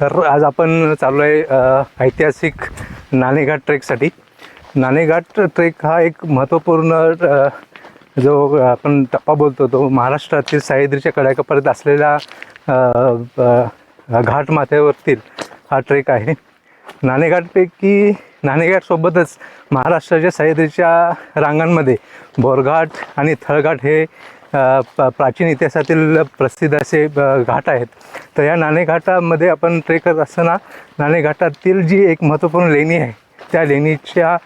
तर आज आपण चालू आहे ऐतिहासिक नाणेघाट ट्रेकसाठी. नाणेघाट ट्रेक हा एक महत्त्वपूर्ण जो आपण टप्पा बोलतो तो महाराष्ट्रातील सह्याद्रीच्या कड्यापर्यंत असलेल्या घाट माथ्यावरतील हा ट्रेक आहे. नाणेघाटपैकी नाणेघाटसोबतच महाराष्ट्राच्या सह्याद्रीच्या रांगांमध्ये बोरघाट आणि थळघाट हे प्राचीन इतिहासातील प्रसिद्ध असे घाट आहेत. तर या नाणेघाटामध्ये आपण ट्रेक करत असताना नाणेघाटातील जी एक महत्त्वपूर्ण लेणी आहे त्या लेणीच्या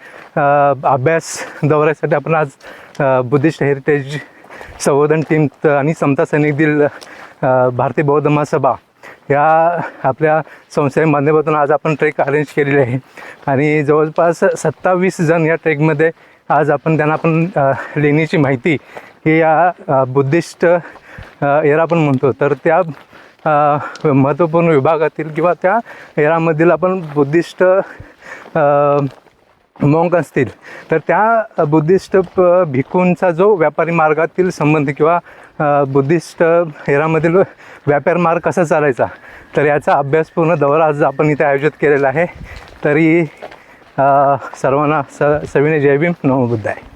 अभ्यास दौऱ्यासाठी आपण आज बुद्धिस्ट हेरिटेज संवर्धन टीम आणि समता सैनिक दिल भारतीय बौद्ध महासभा या आपल्या संस्थेच्या माध्यमातून आज आपण ट्रेक अरेंज केलेली आहे. आणि जवळपास सत्तावीस जण या ट्रेकमध्ये आज आपण त्यांना आपण लेणीची माहिती हे या बुद्धिस्ट एरा आपण म्हणतो. तर त्या महत्त्वपूर्ण विभागातील किंवा त्या एरामधील आपण बुद्धिस्ट मोंक असतील. तर त्या बुद्धिस्ट प- जो व्यापारी मार्गातील संबंध किंवा बुद्धिस्ट हेरामधील व्यापार मार्ग कसा चालायचा तर याचा अभ्यासपूर्ण दौरा आज आपण इथे आयोजित केलेला आहे. तरी सर्वांना स सविनय जय भीम नमो बुद्ध आहे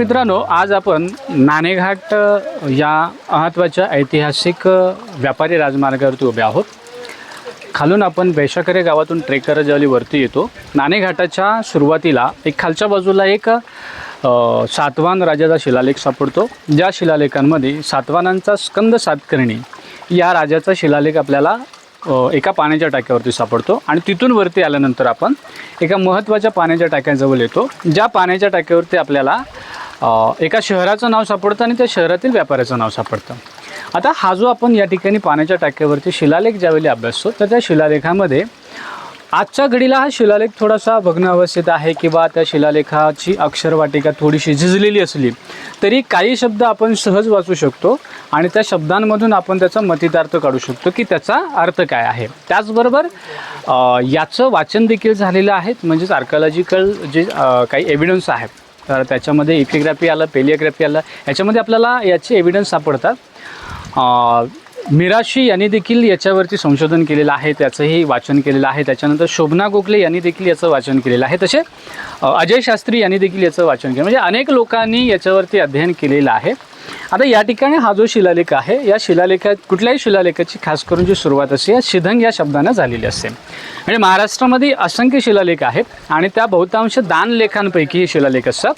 मित्रांनो आज आपण नाणेघाट या महत्त्वाच्या ऐतिहासिक व्यापारी राजमार्गावरती उभे आहोत. खालून आपण बेशाकरे गावातून ट्रेक करत ज्यावेळी वरती येतो नाणेघाटाच्या सुरुवातीला एक खालच्या बाजूला एक सातवान राजाचा शिलालेख सापडतो. ज्या शिलालेखांमध्ये सातवानांचा स्कंद सातकर्णी या राजाचा शिलालेख आपल्याला एका पाण्याच्या टाक्यावरती सापडतो आणि तिथून वरती आल्यानंतर आपण एका महत्त्वाच्या पाण्याच्या टाक्याजवळ येतो. ज्या पाण्याच्या टाक्यावरती आपल्याला एका शहराचं नाव सापडतं आणि त्या शहरातील व्यापाऱ्याचं नाव सापडतं. आता हा जो आपण या ठिकाणी पाण्याच्या टाक्यावरती शिलालेख ज्यावेळी अभ्यासतो तर त्या शिलालेखामध्ये आजच्या घडीला हा शिलालेख थोडासा भग्न अवस्थेत आहे किंवा त्या शिलालेखाची अक्षरवाटिका थोडीशी झिजलेली असली तरी काही शब्द आपण सहज वाचू शकतो आणि त्या शब्दांमधून आपण त्याचा मतितार्थ काढू शकतो की त्याचा अर्थ काय आहे. त्याचबरोबर याचं वाचन देखील झालेलं आहे म्हणजेच आर्कॉलॉजिकल जे काही एव्हिडन्स आहेत तर त्याच्यामध्ये इफिग्राफी आलं पेलिओग्राफी आलं. याच्यामध्ये आपल्याला याचे एव्हिडन्स सापडतात. मिराशी यांनी देखील याच्यावरती संशोधन केलेलं आहे त्याचंही वाचन केलेलं आहे. त्याच्यानंतर शोभना गोखले यांनी देखील याचं वाचन केलेलं आहे. तसे अजय शास्त्री यांनी देखील याचं वाचन केलं. म्हणजे अनेक लोकांनी याच्यावरती अध्ययन केलेलं आहे. आता या ठिकाणी हा जो शिलालेख आहे या शिलालेखात कुठल्याही शिलालेखाची खास करून जी सुरुवात असते या शिधंग या शब्दानं झालेली असते म्हणजे महाराष्ट्रामध्ये असंख्य शिलालेख आहेत आणि त्या बहुतांश दान लेखांपैकी हे शिलालेख असतात.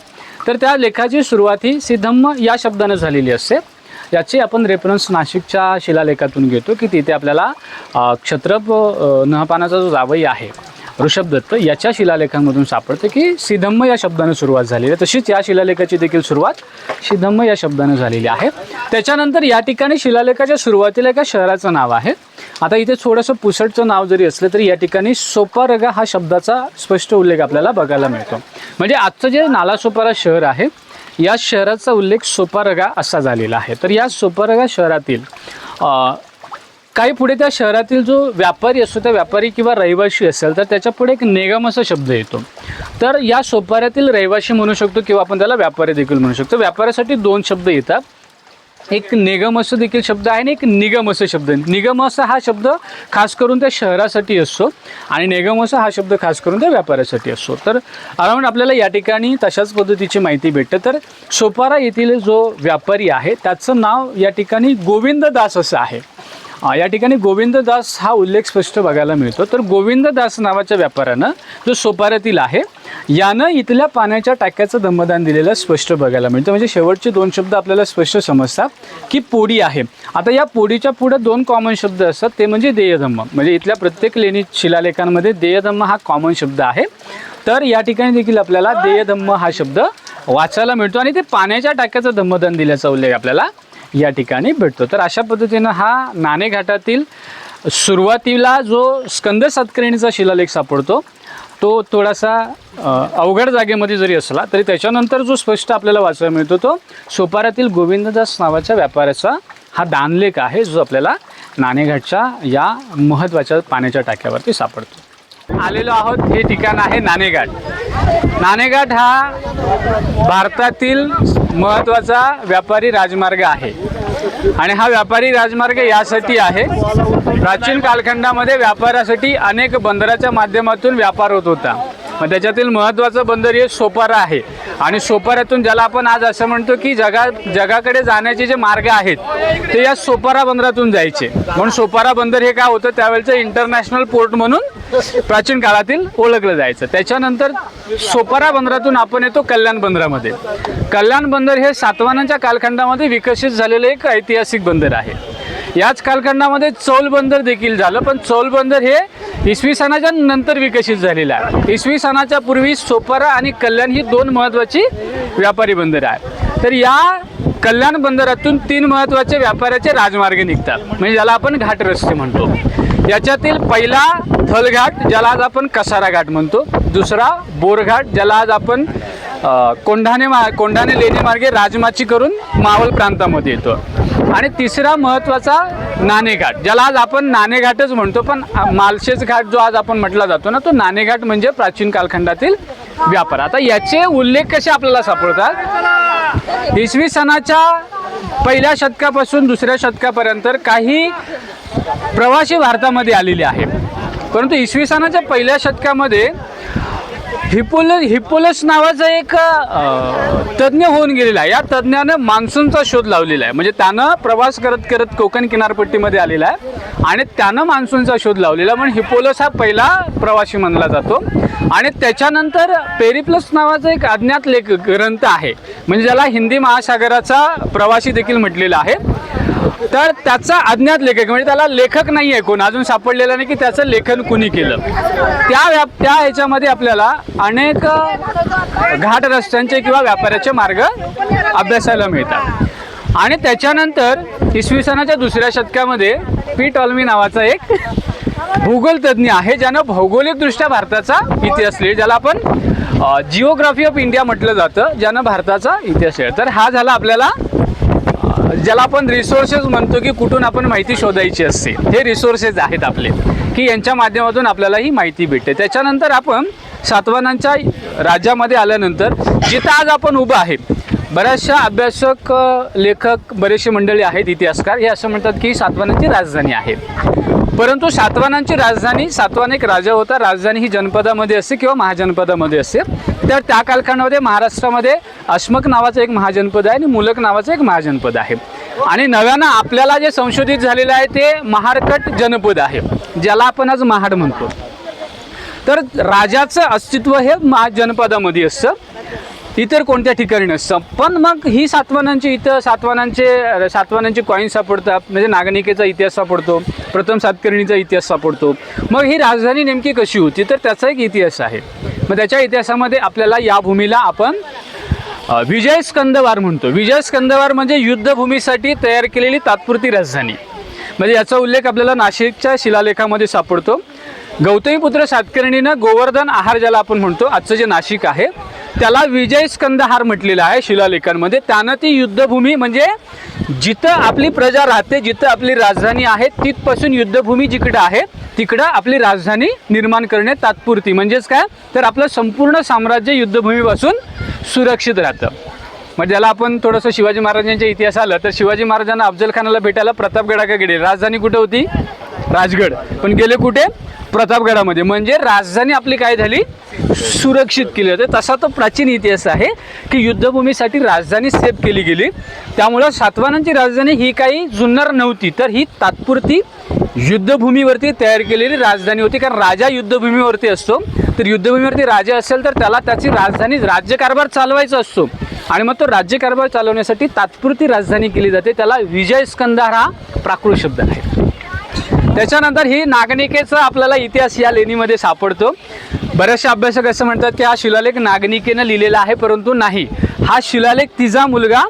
तर त्या लेखाची सुरुवात ही सिद्धम्म या शब्दानं झालेली असते. याचे आपण रेफरन्स नाशिकच्या शिलालेखातून घेतो की तिथे आपल्याला क्षत्रप नहपानाचा जो जावई आहे ऋषभदत्त याच्या शिलालेखांमधून सापडते की सिद्धम्म या शब्दाने सुरुवात झालेली आहे. तशीच या शिलालेखाची देखील सुरुवात सिद्धम्म या शब्दाने झालेली आहे. त्याच्यानंतर या ठिकाणी शिलालेखाच्या सुरुवातीला एका शहराचं नाव आहे. आता इथे थोडंसं पुसटचं नाव जरी असलं तरी या ठिकाणी सोपारगा हा शब्दाचा स्पष्ट उल्लेख आपल्याला बघायला मिळतो. म्हणजे आजचं जे नालासोपारा शहर आहे या शहराचा उल्लेख सोपारगा असा झालेला आहे. तर या सोपारगा शहरातील काही पुढे त्या शहरातील जो व्यापारी असतो त्या व्यापारी किंवा रहिवाशी असेल तर त्याच्या पुढे एक नेगम असा शब्द येतो. तर या सोपाऱ्यातील रहिवाशी म्हणू शकतो किंवा आपण त्याला व्यापारी देखील म्हणू शकतो. व्यापाऱ्यासाठी दोन शब्द येतात. एक निगम असं देखील शब्द आहे आणि एक निगम असं शब्द. आहे. निगम असा हा शब्द खास करून त्या शहरासाठी असतो आणि निगम असं हा शब्द खास करून त्या व्यापारासाठी असतो तर अराऊंड आपल्याला या ठिकाणी तशाच पद्धतीची माहिती भेटते. तर सोपारा येथील जो व्यापारी आहे त्याचं नाव या ठिकाणी गोविंद दास असं आहे. या ठिकाणी गोविंददास हा उल्लेख स्पष्ट बघायला मिळतो. तर गोविंददास नावाच्या व्यापाऱ्यानं जो सोपाऱ्यातील आहे यानं इथल्या पाण्याच्या टाक्याचं धम्मदान दिलेलं स्पष्ट बघायला मिळतं. म्हणजे शेवटचे दोन शब्द आपल्याला स्पष्ट समजतात की पोडी आहे. आता या पोडीच्या पुढे दोन कॉमन शब्द असतात ते म्हणजे देयधम्म. म्हणजे इथल्या प्रत्येक लेणी शिलालेखांमध्ये देयधम्म हा कॉमन शब्द आहे. तर या ठिकाणी देखील आपल्याला देयधम्म हा शब्द वाचायला मिळतो आणि ते पाण्याच्या टाक्याचं धम्मदान दिल्याचा उल्लेख आपल्याला या ठिकाणी भेटतो. तर अशा पद्धतीनं हा नाणेघाटातील सुरुवातीला जो स्कंद सातकर्णीचा शिलालेख सापडतो तो थोडासा अवघड जागेमध्ये जरी असला तरी त्याच्यानंतर जो स्पष्ट आपल्याला वाचायला मिळतो तो सोपाऱ्यातील गोविंददास नावाच्या व्यापाऱ्याचा हा दानलेख आहे जो आपल्याला नाणेघाटच्या या महत्त्वाच्या पाण्याच्या टाक्यावरती सापडतो. आलेलो आहोत हे ठिकाण आहे नाणेघाट. नाणेघाट हा भारतातील महत्त्वाचा व्यापारी राजमार्ग आहे. आणि हा व्यापारी राजमार्ग यासाठी आहे. प्राचीन कालखंडामध्ये व्यापारासाठी अनेक बंदराच्या माध्यमातून व्यापार होत होता. मग त्याच्यातील महत्त्वाचं बंदर हे सोपारा आहे. आणि सोपाऱ्यातून ज्याला आपण आज असं म्हणतो की जगा जगाकडे जाण्याचे जे मार्ग आहेत ते या सोपारा बंदरातून जायचे. म्हणून सोपारा बंदर हे काय होतं त्यावेळेचं इंटरनॅशनल पोर्ट म्हणून प्राचीन काळातील ओळखलं जायचं. त्याच्यानंतर सोपारा बंदरातून आपण येतो कल्याण बंदरामध्ये. कल्याण बंदर हे सातवानांच्या कालखंडामध्ये विकसित झालेलं एक ऐतिहासिक बंदर आहे. याच कालखंडामध्ये चौल बंदर देखील झालं पण चौल बंदर हे इसवी सणाच्या नंतर विकसित झालेलं. आहे इसवी सणाच्या पूर्वी सोपारा आणि कल्याण ही दोन महत्त्वाची व्यापारी बंदरं आहे तर या कल्याण बंदरातून तीन महत्त्वाचे व्यापाराचे राजमार्ग निघतात. म्हणजे ज्याला आपण घाट रस्ते म्हणतो. याच्यातील पहिला थलघाट ज्याला आज आपण कसारा घाट म्हणतो. दुसरा बोरघाट ज्याला आज आपण कोंढाणे मा कोंढाणे लेणे मार्गे राजमाची करून मावळ प्रांतामध्ये येतो. आणि तिसरा महत्त्वाचा नाणेघाट ज्याला आज आपण नाणेघाटच म्हणतो पण मालशेज घाट जो आज आपण म्हटला जातो ना तो नाणेघाट म्हणजे प्राचीन कालखंडातील व्यापार. आता याचे उल्लेख कसे आपल्याला सापडतात? इसवी सणाच्या पहिल्या शतकापासून दुसऱ्या शतकापर्यंत काही प्रवासी भारतामध्ये आलेले आहे परंतु इसवी सणाच्या पहिल्या शतकामध्ये हिपोल हिपोलस नावाचा एक अ, तज्ज्ञ होऊन गेलेला आहे. या तज्ज्ञानं मान्सूनचा शोध लावलेला आहे. म्हणजे त्यानं प्रवास करत करत कोकण किनारपट्टीमध्ये आलेला आहे आणि त्यानं मान्सूनचा शोध लावलेला म्हणून हिपोलस हा पहिला प्रवासी मानला जातो. आणि त्याच्यानंतर पेरिप्लस नावाचा एक अज्ञात लेख ग्रंथ आहे. म्हणजे ज्याला हिंदी महासागराचा प्रवासी देखील म्हटलेला आहे. तर त्याचा अज्ञात लेखक म्हणजे त्याला लेखक नाही आहे कोण अजून सापडलेला नाही की त्याचं लेखन कुणी केलं. त्या व्याप त्या ह्याच्यामध्ये आपल्याला अनेक घाट रस्त्यांचे किंवा व्यापाराचे मार्ग अभ्यासायला मिळतात. आणि त्याच्यानंतर इसवी सणाच्या दुसऱ्या शतकामध्ये पी. टॉल्मी नावाचा एक भूगोल तज्ज्ञ आहे ज्यानं भौगोलिकदृष्ट्या भारताचा इतिहास लिहिला ज्याला आपण जिओग्राफी ऑफ इंडिया म्हटलं जातं ज्यानं भारताचा इतिहास लिहिला. तर हा झाला आपल्याला ज्याला आपण रिसोर्सेस म्हणतो की कुठून आपण माहिती शोधायची असते. हे रिसोर्सेस आहेत आपले की यांच्या माध्यमातून आपल्याला ही माहिती भेटते. त्याच्यानंतर आपण सातवानांच्या राज्यामध्ये आल्यानंतर जिथं आज आपण उभं आहे बऱ्याचशा अभ्यासक लेखक बरेचसे मंडळी आहेत इतिहासकार हे असं म्हणतात की सातवानांची राजधानी आहे. परंतु सातवानांची राजधानी सातवान एक राजा होता राजधानी ही जनपदामध्ये असते किंवा महाजनपदामध्ये असते. तर त्या कालखंडामध्ये महाराष्ट्रामध्ये अश्मक नावाचं एक महाजनपद आहे आणि मुलक नावाचं एक महाजनपद आहे. आणि नव्यानं आपल्याला जे संशोधित झालेलं आहे ते महारकट जनपद आहे ज्याला आपण आज महाड म्हणतो. तर राजाचं अस्तित्व हे महा जनपदामध्ये असतं. इतर कोणत्या ठिकाणी नसतं. पण मग ही सातवानांची इथं सातवानांचे सातवानांचे कॉईन सापडतात. म्हणजे नागनिकेचा इतिहास सापडतो. प्रथम सातकर्णीचा इतिहास सापडतो. मग ही राजधानी नेमकी कशी होती? तर त्याचा एक इतिहास आहे. मग त्याच्या इतिहासामध्ये आपल्याला या भूमीला आपण विजय स्कंदवार म्हणतो. विजय स्कंदवार म्हणजे युद्धभूमीसाठी तयार केलेली तात्पुरती राजधानी. म्हणजे याचा उल्लेख आपल्याला नाशिकच्या शिलालेखामध्ये सापडतो. गौतमीपुत्र सातकर्णीनं गोवर्धन आहार ज्याला आपण म्हणतो आजचं जे नाशिक आहे त्याला विजय स्कंदहार म्हटलेलं आहे शिलालेखांमध्ये. त्यानं ती युद्धभूमी म्हणजे जिथं आपली प्रजा राहते जिथं आपली राजधानी आहे तिथपासून युद्धभूमी जिकडं आहे तिकडं आपली राजधानी निर्माण करणे तात्पुरती. म्हणजेच काय? तर आपलं संपूर्ण साम्राज्य युद्धभूमीपासून सुरक्षित राहतं. म्हणजे ज्याला आपण थोडंसं शिवाजी महाराजांच्या इतिहास आलं तर शिवाजी महाराजांना अफजलखानाला भेटायला प्रतापगडाकडे गेले. राजधानी कुठे होती? राजगड. पण गेले कुठे? प्रतापगडामध्ये. म्हणजे राजधानी आपली काय झाली? सुरक्षित केली होती. तसा तो प्राचीन इतिहास आहे की युद्धभूमीसाठी राजधानी सेफ केली गेली. त्यामुळं सातवानांची राजधानी ही काही जुन्नर नव्हती तर ही तात्पुरती युद्धभूमीवरती तयार केलेली राजधानी होती कारण राजा युद्धभूमीवरती असतो. तर युद्धभूमीवरती राजा असेल तर त्याला त्याची राजधानी राज्यकारभार चालवायचा असतो. आणि मग तो राज्यकारभार चालवण्यासाठी तात्पुरती राजधानी केली जाते. त्याला विजय स्कंधार हा प्राकृत शब्द आहे. त्याच्यानंतर ही नागनिकेचा आपल्याला इतिहास या लेणीमध्ये सापडतो. बरेचसे अभ्यासक असं म्हणतात की हा शिलालेख नागनिकेनं लिहिलेला आहे परंतु नाही. हा शिलालेख तिचा मुलगा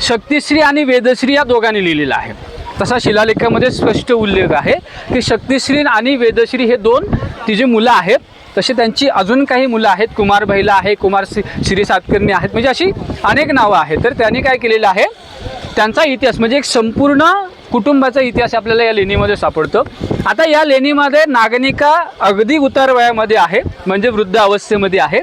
शक्तिश्री आणि वेदश्री या दोघांनी लिहिलेला आहे. तसा शिलालेखामध्ये स्पष्ट उल्लेख आहे की शक्तिश्री आणि वेदश्री हे दोन तिची मुलं आहेत तसे त्यांची अजून काही मुलं आहेत कुमार भैला आहे कुमार श्री श्री सातकर्णी आहेत म्हणजे अशी अनेक नावं आहेत. तर त्यांनी काय केलेलं आहे त्यांचा इतिहास म्हणजे एक संपूर्ण कुटुंबाचा इतिहास आपल्याला या लेणीमध्ये सापडतो. आता या लेणीमध्ये नागनिका अगदी उतार वयामध्ये आहे म्हणजे वृद्ध अवस्थेमध्ये आहे.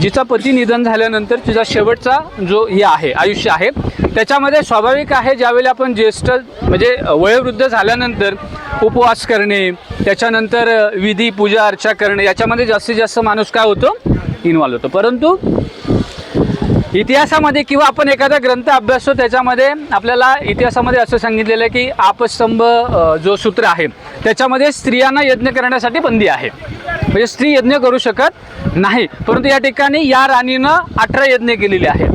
जिचा पती निधन झाल्यानंतर तिचा शेवटचा जो हे आहे आयुष्य आहे त्याच्यामध्ये स्वाभाविक आहे ज्यावेळी आपण ज्येष्ठ म्हणजे वयोवृद्ध झाल्यानंतर उपवास करणे त्याच्यानंतर विधी पूजा अर्चा करणे याच्यामध्ये जास्तीत जास्त माणूस काय होतो? इन्व्हॉल्व होतो. परंतु इतिहासामध्ये किंवा आपण एखादा ग्रंथ अभ्यासतो त्याच्यामध्ये आपल्याला इतिहासामध्ये असं सांगितलेलं आहे की आपस्तंभ जो सूत्र आहे त्याच्यामध्ये स्त्रियांना यज्ञ करण्यासाठी बंदी आहे. म्हणजे स्त्री यज्ञ करू शकत नाही. परंतु या ठिकाणी या राणीनं अठरा यज्ञ केलेले आहेत.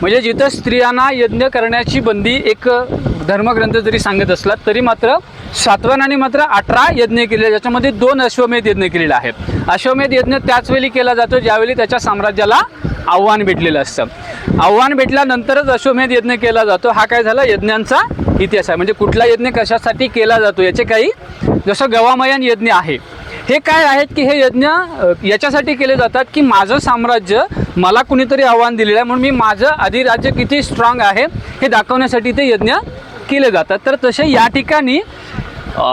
म्हणजे जिथं स्त्रियांना यज्ञ करण्याची बंदी एक धर्मग्रंथ जरी सांगत असला तरी मात्र सातवानाने मात्र अठरा यज्ञ केले ज्याच्यामध्ये दोन अश्वमेध यज्ञ केलेले आहेत. अश्वमेध यज्ञ त्याच वेळी केला जातो ज्यावेळी त्याच्या साम्राज्याला आव्हान भेटलेलं असतं. आव्हान भेटल्यानंतरच अश्वमेध यज्ञ केला जातो. हा काय झाला? यज्ञांचा इतिहास आहे. म्हणजे कुठला यज्ञ कशासाठी केला जातो याचे काही जसं गवामयन यज्ञ आहे. हे काय आहेत की हे यज्ञ याच्यासाठी केले जातात की माझं साम्राज्य मला कुणीतरी आव्हान दिलेलं आहे म्हणून मी माझं अधिराज्य किती स्ट्रॉंग आहे हे दाखवण्यासाठी ते यज्ञ केले जातात. तर तसे या ठिकाणी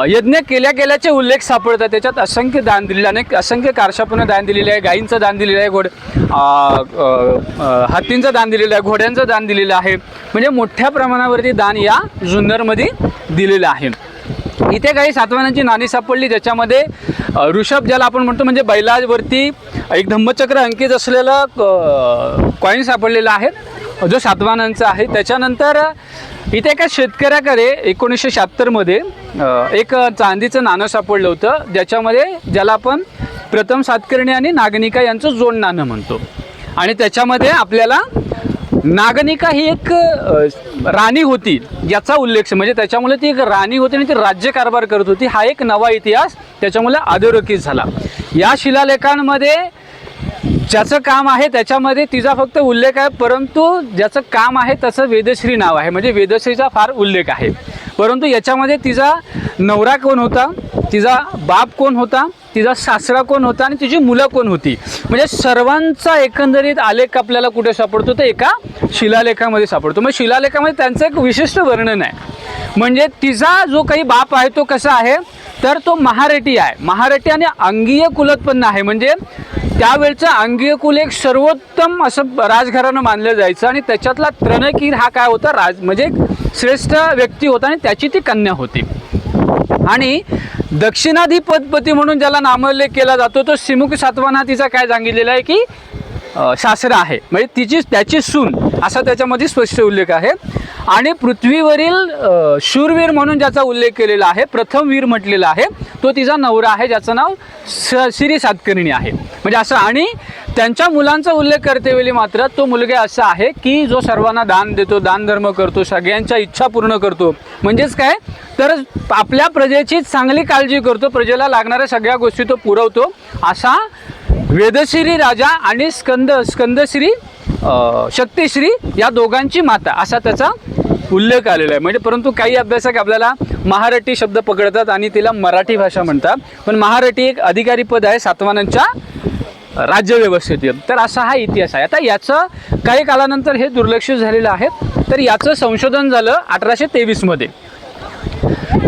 यज्ञ केल्या गेल्याचे उल्लेख सापडतात. त्याच्यात असंख्य दान दिलेले अनेक असंख्य कारशापूर्ण दान दिलेले आहे गायींचं दान दिलेलं आहे घोड हत्तींचं दान दिलेलं आहे घोड्यांचं दान दिलेलं आहे. म्हणजे मोठ्या प्रमाणावरती दान या जुन्नरमध्ये दिलेलं आहे. इथे काही सातवानांची नाणी सापडली ज्याच्यामध्ये ऋषभ ज्याला आपण म्हणतो म्हणजे बैलावरती एक धम्मचक्र अंकित असलेलं कॉईन सापडलेलं आहे. जो सातवानांचा आहे. त्याच्यानंतर इथे एका शेतकऱ्याकडे एकोणीसशे शहात्तरमध्ये एक चांदीचं नाणं सापडलं होतं. ज्याच्यामध्ये ज्याला आपण प्रथम सातकर्णी आणि नागनिका यांचं जोड नाणं म्हणतो. आणि त्याच्यामध्ये आपल्याला नागनिका ही एक राणी होती याचा उल्लेख म्हणजे त्याच्यामुळे ती एक राणी होती आणि ती राज्यकारभार करत होती. हा एक नवा इतिहास त्याच्यामुळे अधोरेखित झाला. या शिलालेखांमध्ये ज्याचं काम आहे त्याच्यामध्ये तिचा फक्त उल्लेख आहे परंतु ज्याचं काम आहे त्याचं वेदश्री नाव आहे. म्हणजे वेदश्रीचा फार उल्लेख आहे. परंतु याच्यामध्ये तिचा नवरा कोण होता? तिचा बाप कोण होता? तिचा सासरा कोण होता आणि तिची मुलं कोण होती? म्हणजे सर्वांचा एकंदरीत आलेख आपल्याला कुठे सापडतो? तर एका शिलालेखामध्ये सापडतो. मग शिलालेखामध्ये त्यांचं एक विशिष्ट वर्णन आहे. म्हणजे तिचा जो काही बाप आहे तो कसा आहे? तर तो महारेटी आहे. महारेटी आणि अंगीय कुलोत्पन्न आहे. म्हणजे त्यावेळचं अंगीय कुल एक सर्वोत्तम असं राजघराणं मानलं जायचं आणि त्याच्यातला त्रणकीर हा काय होता? राज म्हणजे एक श्रेष्ठ व्यक्ती होता आणि त्याची ती कन्या होती. आणि दक्षिणाधिपती म्हणून ज्याला नामोल्लेख केला जातो तो सिमुख सातवाना तिचा काय सांगितलेला आहे की अ, सासरा आहे. म्हणजे तिची त्याची सून असा त्याच्यामध्ये स्पष्ट उल्लेख आहे. आणि पृथ्वीवरील शूरवीर म्हणून ज्याचा उल्लेख केलेला आहे प्रथम वीर म्हटलेला आहे तो तिचा नवरा आहे ज्याचं नाव स श्री सातकर्णी आहे. म्हणजे असं आणि त्यांच्या मुलांचा उल्लेख करतेवेळी मात्र तो मुलगा असा आहे की जो सर्वांना दान देतो दानधर्म करतो सगळ्यांच्या इच्छा पूर्ण करतो. म्हणजेच काय? तर आपल्या प्रजेची चांगली काळजी करतो प्रजेला लागणाऱ्या सगळ्या गोष्टी तो पुरवतो. असा वेदश्री राजा आणि स्कंद स्कंदश्री शक्तिश्री या दोघांची माता असा त्याचा उल्लेख आलेला आहे. म्हणजे परंतु काही अभ्यासक आपल्याला महारठी शब्द पकडतात आणि तिला मराठी भाषा म्हणतात. पण महारठी एक अधिकारी पद आहे सातवानांच्या राज्यव्यवस्थेतील तर असा हा इतिहास आहे. आता याचं काही कालानंतर हे दुर्लक्षित झालेलं आहे. तर याचं संशोधन झालं अठराशे तेवीसमध्ये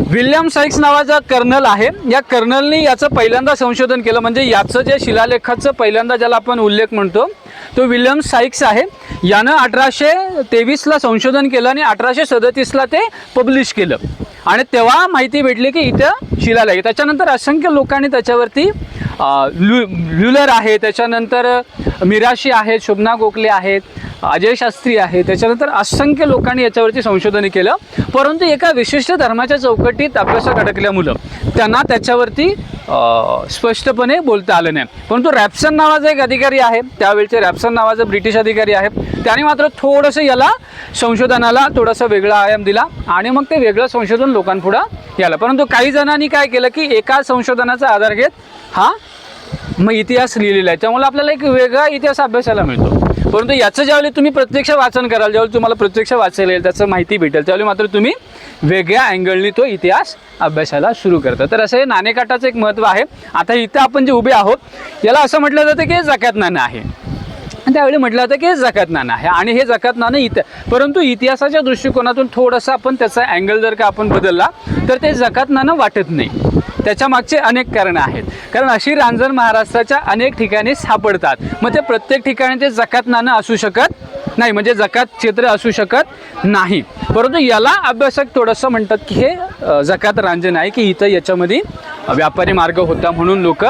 विल्यम साईक्स नावाचा कर्नल आहे. या कर्नलनी याचं पहिल्यांदा संशोधन केलं. म्हणजे याचं जे शिलालेखाचं पहिल्यांदा ज्याला आपण उल्लेख म्हणतो तो विल्यम साईक्स आहे. यानं अठराशे तेवीसला संशोधन केलं आणि अठराशे सदतीसला ते पब्लिश केलं. आणि तेव्हा माहिती भेटली की इथं शिलालेख आहे. त्याच्यानंतर असंख्य लोकांनी त्याच्यावरती ल्यु लु ल्युलर आहे. त्याच्यानंतर मिराशी आहेत शोभना गोखले आहेत. अजय शास्त्री आहे. त्याच्यानंतर असंख्य लोकांनी याच्यावरती संशोधन केलं. परंतु एका विशिष्ट धर्माच्या चौकटीत अभ्यासात अडकल्यामुळं त्यांना त्याच्यावरती स्पष्टपणे बोलता आलं नाही. परंतु रॅप्सन नावाचा एक अधिकारी आहे. त्यावेळचे रॅप्सन नावाचा ब्रिटिश अधिकारी आहे त्याने मात्र थोडंसं याला संशोधनाला थोडासा वेगळा आयाम दिला आणि मग ते वेगळं संशोधन लोकांपुढं याला परंतु काही जणांनी काय केलं की एका संशोधनाचा आधार घेत हा मग इतिहास लिहिलेला आहे. त्यामुळे आपल्याला एक वेगळा इतिहास अभ्यासाला मिळतो. परंतु याचं ज्यावेळी तुम्ही प्रत्यक्ष वाचन कराल ज्यावेळी तुम्हाला प्रत्यक्ष वाचायला येईल त्याचं माहिती भेटेल त्यावेळी मात्र तुम्ही वेगळ्या अँगलनी तो इतिहास अभ्यासाला सुरू करता. तर असं हे नाणेकाठाचं एक महत्त्व आहे. आता इथं आपण जे उभे आहोत याला असं म्हटलं जातं की हे जकात नाणं आहे. आणि त्यावेळी म्हटलं जातं की हे जकात नाणं आहे. आणि हे जकात नाणं इथं परंतु इतिहासाच्या दृष्टिकोनातून थोडंसं आपण त्याचा अँगल जर का आपण बदलला तर ते जकात नाणं वाटत नाही. त्याच्या मागचे अनेक कारणं आहेत. कारण अशी रांजण महाराष्ट्राच्या अनेक ठिकाणी सापडतात. मग ते प्रत्येक ठिकाणी ते जकात नाणं असू शकत नाही. म्हणजे जकात क्षेत्र असू शकत नाही. परंतु याला अभ्यासक थोडंसं म्हणतात की हे जकात रांजण आहे की इथं याच्यामध्ये व्यापारी मार्ग होता म्हणून लोक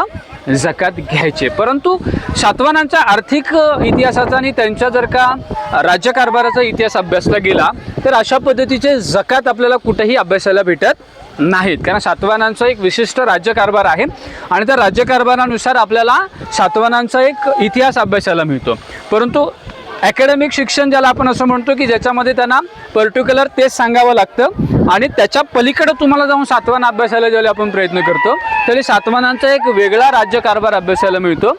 जकात घ्यायचे. परंतु सातवानांच्या आर्थिक इतिहासाचा आणि त्यांच्या जर का राज्यकारभाराचा इतिहास अभ्यासला गेला तर अशा पद्धतीचे जकात आपल्याला कुठेही अभ्यासाला भेटत नाहीत. कारण सातवानांचं एक विशिष्ट राज्यकारभार आहे आणि त्या राज्यकारभारानुसार आपल्याला सातवानांचा एक इतिहास अभ्यासाला मिळतो. परंतु ॲकॅडमिक शिक्षण ज्याला आपण असं म्हणतो की ज्याच्यामध्ये त्यांना पर्टिक्युलर तेच सांगावं लागतं आणि त्याच्या पलीकडे तुम्हाला जाऊन सातवान अभ्यासाला ज्यावेळी आपण प्रयत्न करतो तरी सातवानांचा एक वेगळा राज्यकारभार अभ्यासाला मिळतो.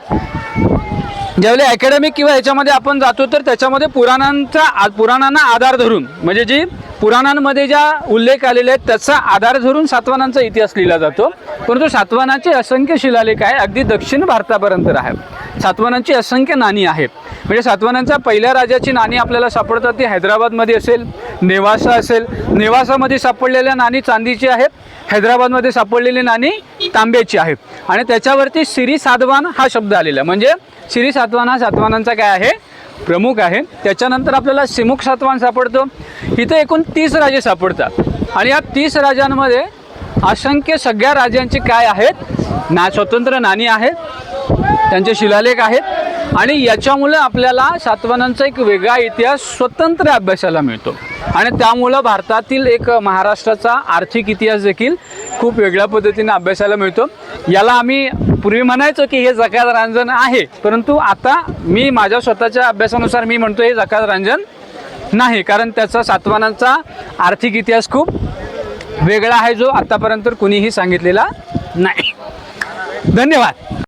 ज्यावेळी अकॅडमिक किंवा याच्यामध्ये आपण जातो तर त्याच्यामध्ये पुराणांचा आ- पुराणांना आधार धरून म्हणजे जी पुराणांमध्ये ज्या उल्लेख आलेले आहेत त्याचा आधार धरून सातवानांचा इतिहास लिहिला जातो. परंतु सातवानाचे असंख्य शिलालेख आहे अगदी दक्षिण भारतापर्यंत आहे सातवानांची असंख्य नाणी आहेत. म्हणजे सातवानांच्या पहिल्या राजाची नाणी आपल्याला सापडतात ती हैदराबादमध्ये असेल नेवासा असेल. नेवासामध्ये सापडलेल्या नाणी चांदीची आहेत हैदराबादमध्ये सापडलेली नाणी तांब्याची आहेत. आणि त्याच्यावरती श्री सातवान हा शब्द आलेला म्हणजे श्री सातवान हा सातवानांचा काय आहे? प्रमुख आहे. त्याच्यानंतर आपल्याला सिमुख सातवान सापडतो. इथे एकूण तीस राजे सापडतात. आणि या तीस राजांमध्ये असंख्य सगळ्या राजांची काय आहेत? ना स्वतंत्र नाणी आहेत. त्यांचे शिलालेख आहेत. आणि याच्यामुळे आपल्याला सातवानांचा एक वेगळा इतिहास स्वतंत्र अभ्यासाला मिळतो. आणि त्यामुळं भारतातील एक महाराष्ट्राचा आर्थिक इतिहास देखील खूप वेगळ्या पद्धतीने अभ्यासाला मिळतो. याला आम्ही पूर्वी म्हणायचो की हे जकात रांजण आहे परंतु आता मी माझ्या स्वतःच्या अभ्यासानुसार मी म्हणतो हे जकात रांजण नाही कारण त्याचा सातवानांचा आर्थिक इतिहास खूप वेगळा आहे जो आतापर्यंत कुणीही सांगितलेला नाही. धन्यवाद.